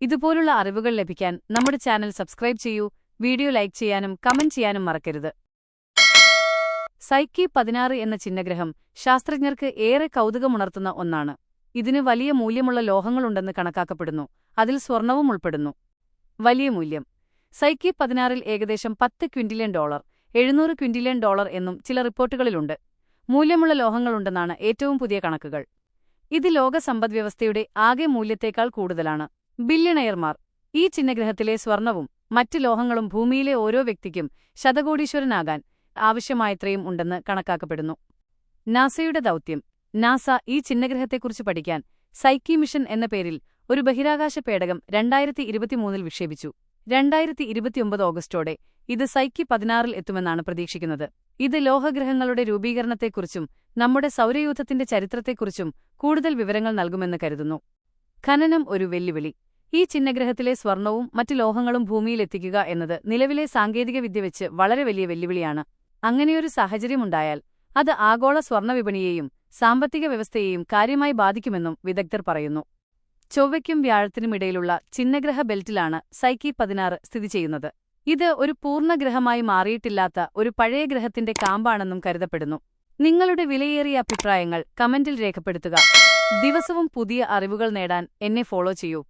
ഇതുപോലുള്ള അറിവുകൾ ലഭിക്കാൻ നമ്മുടെ ചാനൽ സബ്സ്ക്രൈബ് ചെയ്യൂ വീഡിയോ ലൈക്ക് ചെയ്യാനും കമന്റ് ചെയ്യാനും മറക്കരുത്. സൈക്കി പതിനാറ് എന്ന ചിഹ്നഗ്രഹം ശാസ്ത്രജ്ഞർക്ക് ഏറെ കൗതുകമുണർത്തുന്ന ഒന്നാണ്. ഇതിന് വലിയ മൂല്യമുള്ള ലോഹങ്ങളുണ്ടെന്ന് കണക്കാക്കപ്പെടുന്നു. അതിൽ സ്വർണവും ഉൾപ്പെടുന്നു. വലിയ മൂല്യം. സൈക്കി പതിനാറിൽ ഏകദേശം പത്ത് ക്വിന്റിലിയൻ ഡോളർ എഴുന്നൂറ് ക്വിന്റിലിയൻ ഡോളർ എന്നും ചില റിപ്പോർട്ടുകളിലുണ്ട്. മൂല്യമുള്ള ലോഹങ്ങളുണ്ടെന്നാണ് ഏറ്റവും പുതിയ കണക്കുകൾ. ഇത് ലോക സമ്പദ്വ്യവസ്ഥയുടെ ആകെ മൂല്യത്തേക്കാൾ കൂടുതലാണ്. ബില്യണയർമാർ. ഈ ചിഹ്നഗ്രഹത്തിലെ സ്വർണവും മറ്റ് ലോഹങ്ങളും ഭൂമിയിലെ ഓരോ വ്യക്തിക്കും ശതകോടീശ്വരനാകാൻ ആവശ്യമായത്രയും ഉണ്ടെന്ന് കണക്കാക്കപ്പെടുന്നു. നാസയുടെ ദൗത്യം. നാസ ഈ ചിഹ്നഗ്രഹത്തെക്കുറിച്ച് പഠിക്കാൻ സൈക്കി മിഷൻ എന്ന പേരിൽ ഒരു ബഹിരാകാശ പേടകം രണ്ടായിരത്തി ഇരുപത്തിമൂന്നിൽ വിക്ഷേപിച്ചു. രണ്ടായിരത്തി ഇരുപത്തിയൊമ്പത് ഓഗസ്റ്റോടെ ഇത് സൈക്കി പതിനാറിൽ എത്തുമെന്നാണ് പ്രതീക്ഷിക്കുന്നത്. ഇത് ലോഹഗ്രഹങ്ങളുടെ രൂപീകരണത്തെക്കുറിച്ചും നമ്മുടെ സൗരയൂഥത്തിന്റെ ചരിത്രത്തെക്കുറിച്ചും കൂടുതൽ വിവരങ്ങൾ നൽകുമെന്ന് കരുതുന്നു. ഖനനം ഒരു വെല്ലുവിളി. ഈ ചിഹ്നഗ്രഹത്തിലെ സ്വർണവും മറ്റ് ലോഹങ്ങളും ഭൂമിയിലെത്തിക്കുക എന്നത് നിലവിലെ സാങ്കേതികവിദ്യ വെച്ച് വളരെ വലിയ വെല്ലുവിളിയാണ്. അങ്ങനെയൊരു സാഹചര്യമുണ്ടായാൽ അത് ആഗോള സ്വർണവിപണിയെയും സാമ്പത്തിക വ്യവസ്ഥയെയും കാര്യമായി ബാധിക്കുമെന്നും വിദഗ്ധർ പറയുന്നു. ചൊവ്വയ്ക്കും വ്യാഴത്തിനുമിടയിലുള്ള ചിഹ്നഗ്രഹ ബെൽറ്റിലാണ് സൈക്കി പതിനാറ് സ്ഥിതി ചെയ്യുന്നത്. ഇത് ഒരു പൂർണഗ്രഹമായി മാറിയിട്ടില്ലാത്ത ഒരു പഴയ ഗ്രഹത്തിന്റെ കാമ്പാണെന്നും കരുതപ്പെടുന്നു. നിങ്ങളുടെ വിലയേറിയ അഭിപ്രായങ്ങൾ കമന്റിൽ രേഖപ്പെടുത്തുക. ദിവസവും പുതിയ അറിവുകൾ നേടാൻ എന്നെ ഫോളോ ചെയ്യൂ.